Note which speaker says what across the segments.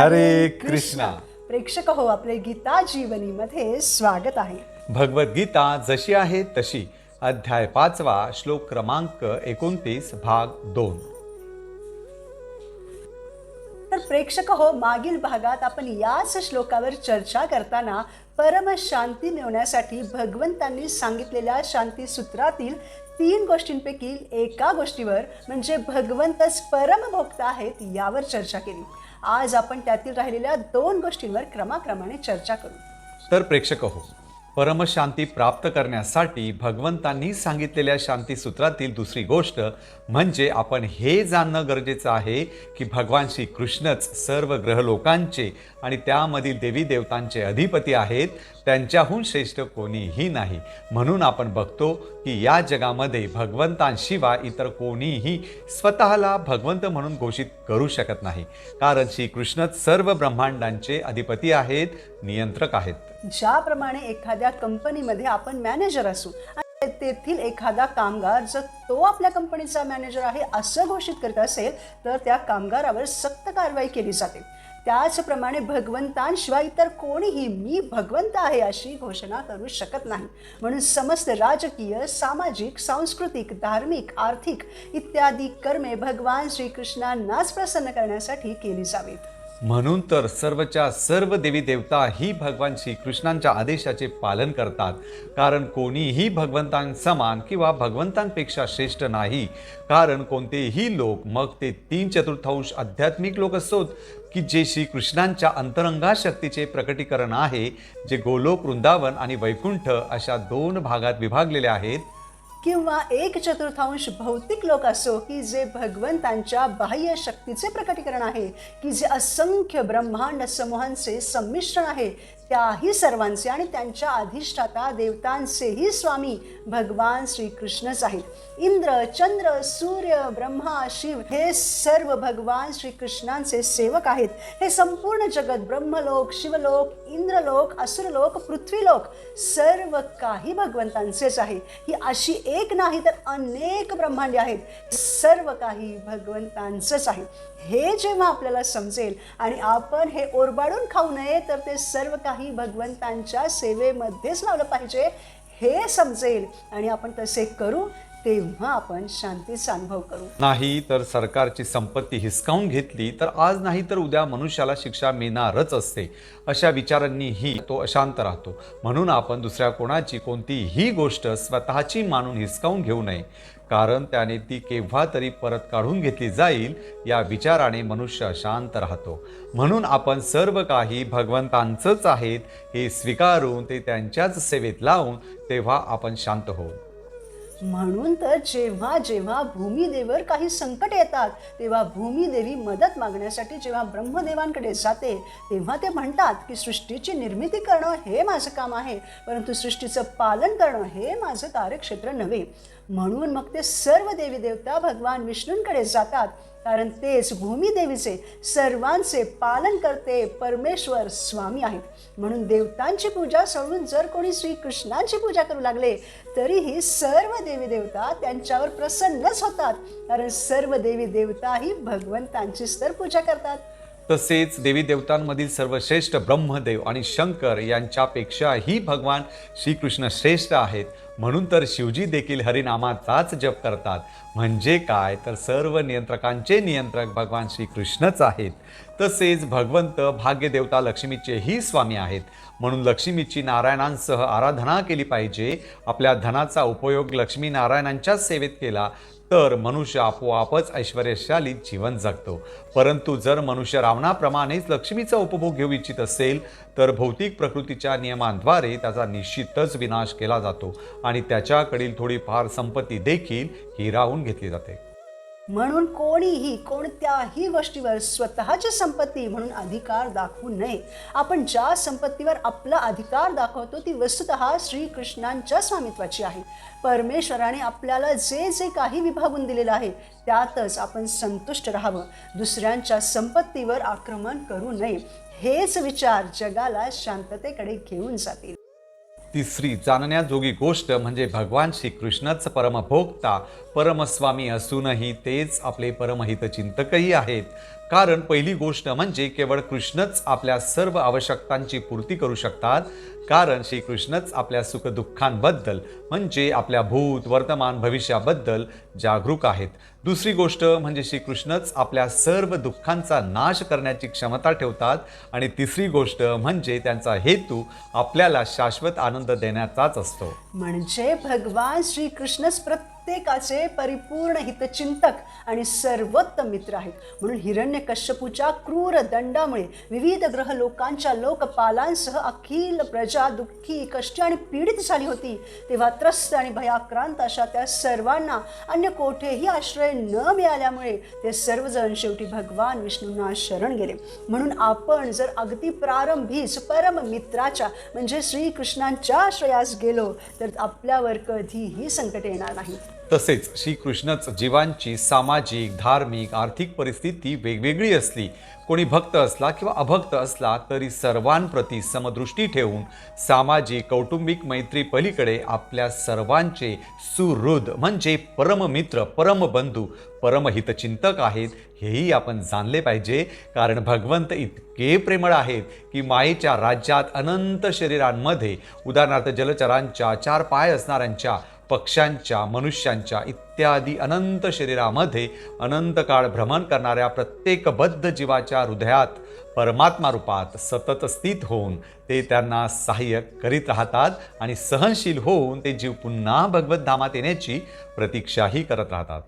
Speaker 1: हरे कृष्णा.
Speaker 2: प्रेक्षक हो आपले गीता जीवनीमध्ये स्वागत आहे.
Speaker 1: भगवद्गीता जशी आहे तशी. अध्याय पाचवा श्लोक क्रमांक एकोणतीस भाग दोन.
Speaker 2: तर प्रेक्षक हो मागील भागात आपण याच श्लोकावर चर्चा करताना परम शांती मिळवण्यासाठी भगवंतांनी सांगितलेल्या शांती सूत्रातील तीन गोष्टींपैकी एका गोष्टीवर म्हणजे भगवंतच परमभोक्ता आहेत यावर चर्चा केली. आज आपण त्यातील राहिलेल्या दोन गोष्टींवर क्रमाक्रमाने चर्चा करू.
Speaker 1: तर प्रेक्षक हो परमशांती प्राप्त करण्यासाठी भगवंतांनी सांगितलेल्या शांतीसूत्रातील दुसरी गोष्ट म्हणजे आपण हे जाणणं गरजेचं आहे की भगवान श्री कृष्णच सर्व ग्रहलोकांचे आणि त्यामधील देवी देवतांचे अधिपती आहेत त्यांच्याहून श्रेष्ठ कोणीही नाही. म्हणून आपण बघतो की या जगामध्ये भगवंतांशिवाय इतर कोणीही स्वतःला भगवंत म्हणून घोषित करू शकत नाही. कारण श्रीकृष्णच सर्व ब्रह्मांडांचे अधिपती आहेत नियंत्रक आहेत.
Speaker 2: ज्याप्रमाणे एखाद्या कंपनीमध्ये आपण मॅनेजर असू आणि तेथील एखादा कामगार जर तो आपल्या कंपनीचा मॅनेजर आहे असं घोषित करत असेल तर त्या कामगारावर सक्त कारवाई केली जाते. त्याचप्रमाणे भगवंतांशिवाय इतर कोणीही मी भगवंत आहे अशी घोषणा करू शकत नाही. म्हणून समस्त राजकीय सामाजिक सांस्कृतिक धार्मिक आर्थिक इत्यादी कर्मे भगवान श्रीकृष्णांनाच प्रसन्न करण्यासाठी केली जावीत.
Speaker 1: म्हणून तर सर्वच्या सर्व देवी देवता ही भगवान श्रीकृष्णांच्या आदेशाचे पालन करतात. कारण कोणीही भगवंतांसमान किंवा भगवंतांपेक्षा श्रेष्ठ नाही. कारण कोणतेही लोक मग ते तीन चतुर्थांश आध्यात्मिक लोक असोत की जे श्रीकृष्णांच्या अंतरंगा शक्तीचे प्रकटीकरण आहे जे गोलोक वृंदावन आणि वैकुंठ अशा दोन भागात विभागलेले आहेत
Speaker 2: किंवा एक चतुर्थांश भौतिक लोक असो की जे भगवंतांच्या बाह्य शक्तीचे प्रकटीकरण आहे की जे असंख्य ब्रह्मांड समूहांचे संमिश्रण आहे त्याही सर्वांचे आणि त्यांच्या अधिष्ठाता देवतांचेही स्वामी भगवान श्रीकृष्णच आहेत. इंद्र चंद्र सूर्य ब्रह्मा शिव हे सर्व भगवान श्रीकृष्णांचे सेवक आहेत. हे संपूर्ण जगत ब्रह्मलोक शिवलोक इंद्रलोक असुरलोक पृथ्वीलोक सर्व काही भगवंतांचेच आहे. ही अशी एक नाही तर अनेक ब्रह्मांडे आहेत. सर्व काही भगवंतांचंच आहे. हे जेव्हा आपल्याला समजेल आणि आपण हे ओरबाडून खाऊ नये तर ते सर्व काही भगवंतांच्या सेवेमध्येच लावलं पाहिजे. हे समजेल आणि आपण तसे करू तेव्हा आपण शांतीचा अनुभव करू.
Speaker 1: नाही तर सरकारची संपत्ती हिसकावून घेतली तर आज नाही तर उद्या मनुष्याला शिक्षा मिळणारच असते. अशा विचारांनीही तो अशांत राहतो. म्हणून आपण दुसऱ्या कोणाची कोणतीही गोष्ट स्वतःची मानून हिसकावून घेऊ नये. कारण त्याने ती केव्हा तरी परत काढून घेतली जाईल या विचाराने मनुष्य शांत राहतो. म्हणून आपण सर्व काही भगवंतांचंच आहेत हे स्वीकारून ते त्यांच्याच सेवेत लावून तेव्हा आपण शांत होऊ.
Speaker 2: म्हणून तर जेव्हा जेव्हा भूमिदेवर काही संकट येतात तेव्हा भूमिदेवी मदत मागण्यासाठी जेव्हा ब्रह्मदेवांकडे जाते तेव्हा ते म्हणतात की सृष्टीची निर्मिती करणं हे माझं काम आहे परंतु सृष्टीचं पालन करणं हे माझं कार्यक्षेत्र नव्हे. म्हणून मग ते सर्व देवी देवता भगवान विष्णूंकडे जातात. कारण तेच भूमीदेवीचे सर्वांचे पालन करते परमेश्वर स्वामी आहेत. म्हणून देवतांची पूजा सोडून जर कोणी श्रीकृष्णांची पूजा करू लागले तरीही सर्व देवी देवता त्यांच्यावर प्रसन्नच होतात. कारण सर्व देवी देवता ही भगवंतांचीच तर पूजा करतात.
Speaker 1: तसेच देवी देवतांमधील सर्वश्रेष्ठ ब्रह्मदेव आणि शंकर यांच्यापेक्षाही भगवान श्रीकृष्ण श्रेष्ठ आहेत. म्हणून तर शिवजी देखील हरिनामाचाच जप करतात. म्हणजे काय? तर सर्व नियंत्रकांचे नियंत्रक भगवान श्रीकृष्णच आहेत. तसेच भगवंत भाग्यदेवता लक्ष्मीचेही स्वामी आहेत. म्हणून लक्ष्मीची नारायणांसह आराधना केली पाहिजे. आपल्या धनाचा उपयोग लक्ष्मी नारायणांच्याच सेवेत केला. तर मनुष्य आपोआपच ऐश्वर्यशाली जीवन जगतो. परंतु जर मनुष्य रावणाप्रमाणेच लक्ष्मीचा उपभोग घेऊ इच्छित असेल तर भौतिक प्रकृतीच्या नियमांद्वारे त्याचा निश्चितच विनाश केला जातो आणि त्याच्याकडील थोडीफार संपत्ती देखील हिरावून घेतली जाते.
Speaker 2: म्हणून कोणीही कोणत्याही गोष्टीवर स्वतःची संपत्ती म्हणून अधिकार दाखवू नये. आपण ज्या संपत्तीवर आपला अधिकार दाखवतो ती वस्तुतः श्रीकृष्णांच्या स्वामित्वाची आहे. परमेश्वराने आपल्याला जे जे काही विभागून दिलेलं आहे त्यातच आपण संतुष्ट राहावं. दुसऱ्यांच्या संपत्तीवर आक्रमण करू नये. हेच विचार जगाला शांततेकडे घेऊन जातील.
Speaker 1: तिसरी जाणण्याजोगी गोष्ट म्हणजे भगवान श्रीकृष्णच परमभोक्ता परमस्वामी असूनही तेच आपले परमहित चिंतकही आहेत. कारण पहिली गोष्ट म्हणजे केवळ कृष्णच आपल्या सर्व आवश्यकतांची पूर्ती करू शकतात. कारण श्रीकृष्णच आपल्या सुखदुःखांबद्दल म्हणजे आपल्या भूत वर्तमान भविष्याबद्दल जागरूक आहेत. दुसरी गोष्ट म्हणजे श्रीकृष्णच आपल्या सर्व दुःखांचा नाश करण्याची क्षमता ठेवतात. आणि तिसरी गोष्ट म्हणजे त्यांचा हेतू आपल्याला शाश्वत आनंद देण्याचाच असतो.
Speaker 2: म्हणजे भगवान श्रीकृष्णच प्रत्येकाचे परिपूर्ण हितचिंतक आणि सर्वोत्तम मित्र आहेत. म्हणून हिरण्य कश्यपूच्या क्रूर दंडामुळे विविध ग्रह लोकांच्या लोकपालांसह अखिल प्रजा दुःखी कष्टी आणि पीडित झाली होती. तेव्हा त्रस्त आणि भयाक्रांत अशा त्या सर्वांना अन्य कोठेही आश्रय न मिळाल्यामुळे ते सर्वजण शेवटी भगवान विष्णूंना शरण गेले. म्हणून आपण जर अगदी प्रारंभीच परम मित्राच्या म्हणजे श्रीकृष्णांच्या आश्रयास गेलो तर आपल्यावर कधीही संकट येणार नाही.
Speaker 1: तसेच श्रीकृष्णच जीवांची सामाजिक धार्मिक आर्थिक परिस्थिती वेगवेगळी असली कोणी भक्त असला किंवा अभक्त असला तरी सर्वांप्रती समदृष्टी ठेवून सामाजिक कौटुंबिक मैत्री पलीकडे आपल्या सर्वांचे सुहृद म्हणजे परममित्र परमबंधू परमहितचिंतक आहेत हेही आपण जाणले पाहिजे. कारण भगवंत इतके प्रेमळ आहेत की मायेच्या राज्यात अनंत शरीरांमध्ये उदाहरणार्थ जलचरांच्या चार पाय असणाऱ्यांच्या पक्ष्यांच्या मनुष्यांच्या इत्यादी अनंत शरीरामध्ये अनंत काळ भ्रमण करणाऱ्या प्रत्येक बद्ध जीवाच्या हृदयात परमात्मा रूपात सतत स्थित होऊन ते त्यांना सहाय्य करीत राहतात आणि सहनशील होऊन ते जीव पुन्हा भगवत धामात येण्याची प्रतीक्षाही करत राहतात.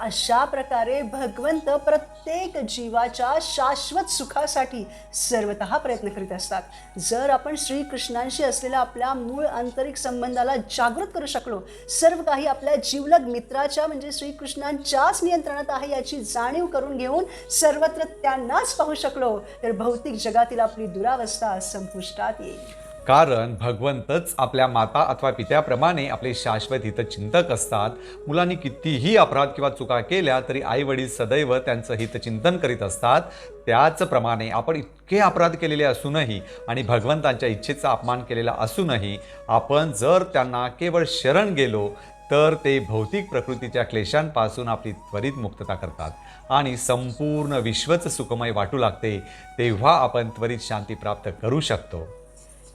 Speaker 2: अशा प्रकारे भगवंत प्रत्येक जीवाच्या शाश्वत सुखासाठी सर्वत प्रयत्न करीत असतात. जर आपण श्रीकृष्णांशी असलेल्या आपल्या मूळ आंतरिक संबंधाला जागृत करू शकलो सर्व काही आपल्या जीवलग मित्राच्या म्हणजे श्रीकृष्णांच्याच नियंत्रणात आहे याची जाणीव करून घेऊन सर्वत्र त्यांनाच पाहू शकलो तर भौतिक जगातील आपली दुरावस्था संपुष्टात येईल.
Speaker 1: कारण भगवंतच आपल्या माता अथवा पित्याप्रमाणे आपले शाश्वत हितचिंतक असतात. मुलांनी कितीही अपराध किंवा चुका केल्या तरी आई वडील सदैव त्यांचं हितचिंतन करीत असतात. त्याचप्रमाणे आपण इतके अपराध केलेले असूनही आणि भगवंतांच्या इच्छेचा अपमान केलेला असूनही आपण जर त्यांना केवळ शरण गेलो तर ते भौतिक प्रकृतीच्या क्लेशांपासून आपली त्वरित मुक्तता करतात. आणि संपूर्ण विश्वच सुखमय वाटू लागते तेव्हा आपण त्वरित शांती प्राप्त करू शकतो.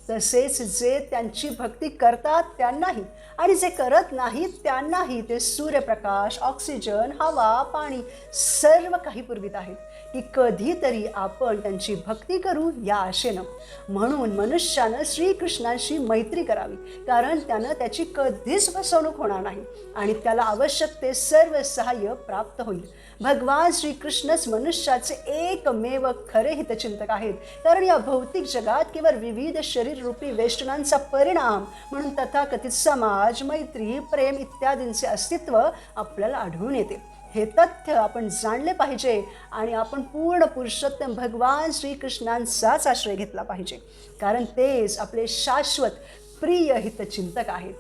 Speaker 2: तसेच जे त्यांची भक्ती करतात त्यांनाही. आणि जे करत नाहीत त्यांनाही ते सूर्यप्रकाश ऑक्सिजन हवा पाणी सर्व काही पुरवित आहेत. की कधीतरी आपण त्यांची भक्ती करू या आशेनं. म्हणून मनुष्यानं श्रीकृष्णांशी मैत्री करावी कारण त्यानं त्याची कधीच फसवणूक होणार नाही आणि त्याला आवश्यक ते सर्व सहाय्य प्राप्त होईल. भगवान श्रीकृष्णच मनुष्याचे एकमेव खरे हितचिंतक आहेत. कारण या भौतिक जगात केवळ विविध शरीररूपी वेष्टनांचा परिणाम म्हणून तथाकथित समाज मैत्री प्रेम इत्यादींचे अस्तित्व आपल्याला आढळून येते. हे तथ्य आपण जाणले पाहिजे आणि आपण पूर्ण पुरुषोत्तम भगवान श्रीकृष्णांचाच आश्रय घेतला पाहिजे. कारण तेच आपले शाश्वत प्रिय हितचिंतक आहेत.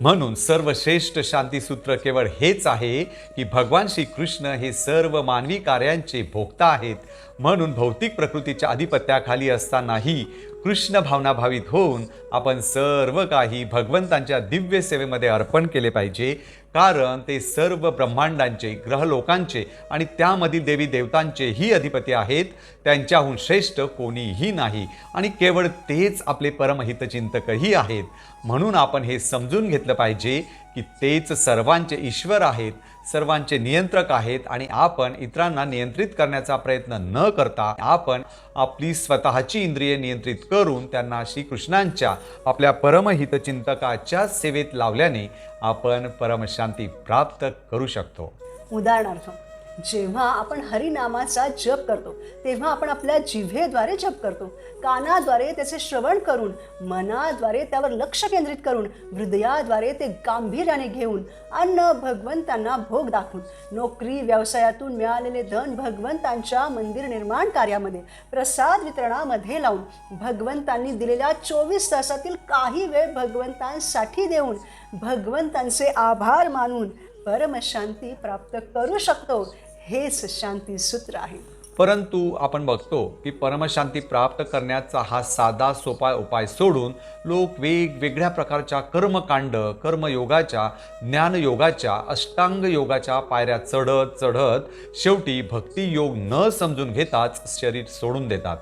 Speaker 1: म्हणून सर्वश्रेष्ठ शांतीसूत्र केवळ हेच आहे की भगवान श्रीकृष्ण हे सर्व मानवी कार्यांचे भोगता आहेत. म्हणून भौतिक प्रकृतीच्या अधिपत्याखाली असतानाही कृष्ण भावनाभावित होऊन आपण सर्व काही भगवंतांच्या दिव्य सेवेमध्ये अर्पण केले पाहिजे. कारण ते सर्व ब्रह्मांडांचे ग्रहलोकांचे आणि त्यामधील देवी देवतांचेही अधिपती आहेत. त्यांच्याहून श्रेष्ठ कोणीही नाही आणि केवळ तेच आपले परमहितचिंतकही आहेत. म्हणून आपण हे समजून घेतलं पाहिजे की तेच सर्वांचे ईश्वर आहेत सर्वांचे नियंत्रक आहेत आणि आपण इतरांना नियंत्रित करण्याचा प्रयत्न न करता आपण आपली स्वतःची इंद्रिये नियंत्रित करून त्यांना श्रीकृष्णांच्या आपल्या परमहितचिंतकाच्या सेवेत लावल्याने आपण परमशांती प्राप्त करू शकतो.
Speaker 2: उदाहरणार्थ जेव्हा आपण हरिनामाचा जप करतो तेव्हा आपण आपल्या जिव्हेद्वारे जप करतो. कानाद्वारे त्याचे श्रवण करून मनाद्वारे त्यावर लक्ष केंद्रित करून हृदयाद्वारे ते गांभीर्याने घेऊन अन्न भगवंतांना भोग दाखवून नोकरी व्यवसायातून मिळालेले धन भगवंतांच्या मंदिर निर्माण कार्यामध्ये प्रसाद वितरणामध्ये लावून भगवंतांनी दिलेल्या चोवीस तासातील काही वेळ भगवंतांसाठी देऊन भगवंतांचे आभार मानून परमशांती प्राप्त करू शकतो. हेच शांती सूत्र आहे.
Speaker 1: परंतु आपण बघतो की परमशांती प्राप्त करण्याचा हा साधा सोपा उपाय सोडून लोक वेगवेगळ्या प्रकारच्या कर्मकांड कर्मयोगाच्या ज्ञानयोगाच्या अष्टांग योगाच्या पायऱ्या चढत चढत शेवटी भक्तियोग न समजून घेताच शरीर सोडून देतात.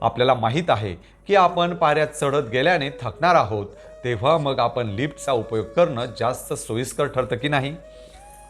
Speaker 1: आपल्याला माहीत आहे की आपण पायऱ्या चढत गेल्याने थकणार आहोत तेव्हा मग आपण लिफ्टचा उपयोग करणं जास्त सोयीस्कर ठरतं की नाही?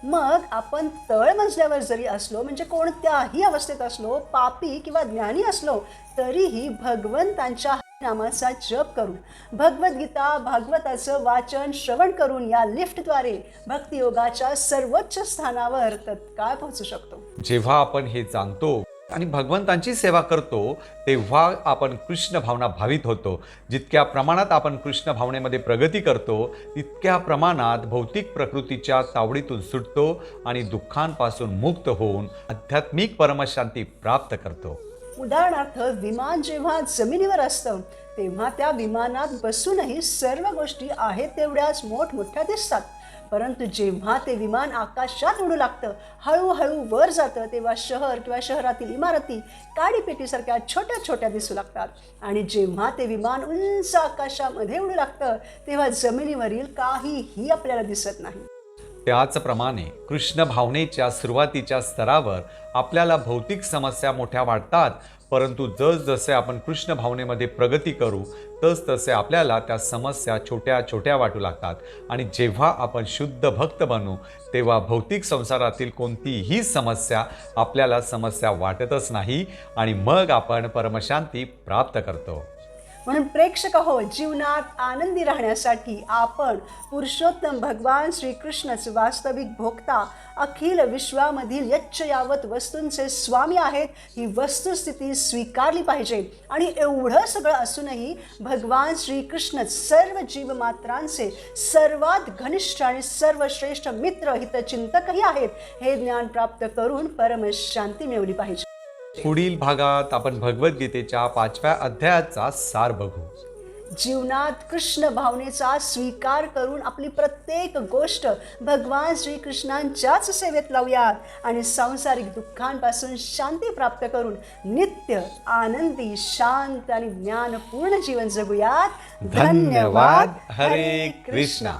Speaker 2: मग आपण तळ मजल्यावर जरी असलो म्हणजे कोणत्याही अवस्थेत असलो पापी किंवा ज्ञानी असलो तरीही भगवंतांच्या नामाचा जप करून भगवद्गीता भागवताचं वाचन श्रवण करून या लिफ्टद्वारे भक्तियोगाच्या सर्वोच्च स्थानावर तत्काळ पोहोचू शकतो.
Speaker 1: जेव्हा आपण हे जाणतो आणि भगवंतांची सेवा करतो तेव्हा आपण कृष्ण भावना भावित होतो. जितक्या प्रमाणात आपण कृष्ण भावनेमध्ये प्रगती करतो तितक्या प्रमाणात भौतिक प्रकृतीच्या तावडीतून सुटतो आणि दुःखांपासून मुक्त होऊन आध्यात्मिक परमशांती प्राप्त करतो.
Speaker 2: उदाहरणार्थ विमान जेव्हा जमिनीवर असतं तेव्हा त्या विमानात बसूनही सर्व गोष्टी आहेत तेवढ्याच मोठमोठ्या दिसतात. परंतु जेव्हा ते विमान आकाशात उडू लागतं हळूहळू वर जातं तेव्हा शहर किंवा शहरातील इमारती काडीपेटीसारख्या छोट्या छोट्या दिसू लागतात. आणि जेव्हा ते विमान उंच आकाशामध्ये उडू लागतं तेव्हा जमिनीवरील काहीही आपल्याला दिसत नाही.
Speaker 1: त्याचप्रमाणे कृष्ण भावनेच्या सुरुवातीच्या स्तरावर आपल्याला भौतिक समस्या मोठ्या वाटतात परंतु जसजसे आपण कृष्ण भावनेमध्ये प्रगती करू तसतसे आपल्याला त्या समस्या छोट्या छोट्या वाटू लागतात. आणि जेव्हा आपण शुद्ध भक्त बनू तेव्हा भौतिक संसारातील कोणतीही समस्या आपल्याला समस्या वाटतच नाही आणि मग आपण परमशांती प्राप्त करतो.
Speaker 2: म्हणून प्रेक्षक हो जीवनात आनंदी राहण्यासाठी आपण पुरुषोत्तम भगवान श्रीकृष्णच वास्तविक भोगता अखिल विश्वामधील यच्च यावत वस्तूंचे स्वामी आहेत ही वस्तुस्थिती स्वीकारली पाहिजे. आणि एवढं सगळं असूनही भगवान श्रीकृष्णच सर्व जीवमात्रांचे सर्वात घनिष्ठ आणि सर्वश्रेष्ठ मित्र हितचिंतकही आहेत. हे ज्ञान प्राप्त करून परमशांती मिळवली पाहिजे.
Speaker 1: पुढील भागात आपण भगवद्गीतेच्या पाचव्या अध्यायाचा सार बघू.
Speaker 2: जीवनात कृष्ण भावनेचा स्वीकार करून आपली प्रत्येक गोष्ट भगवान श्रीकृष्णांच्याच सेवेत लावूयात आणि सांसारिक दुःखांपासून शांती प्राप्त करून नित्य आनंदी शांत आणि ज्ञानपूर्ण जीवन जगूयात.
Speaker 1: धन्यवाद. हरे कृष्णा.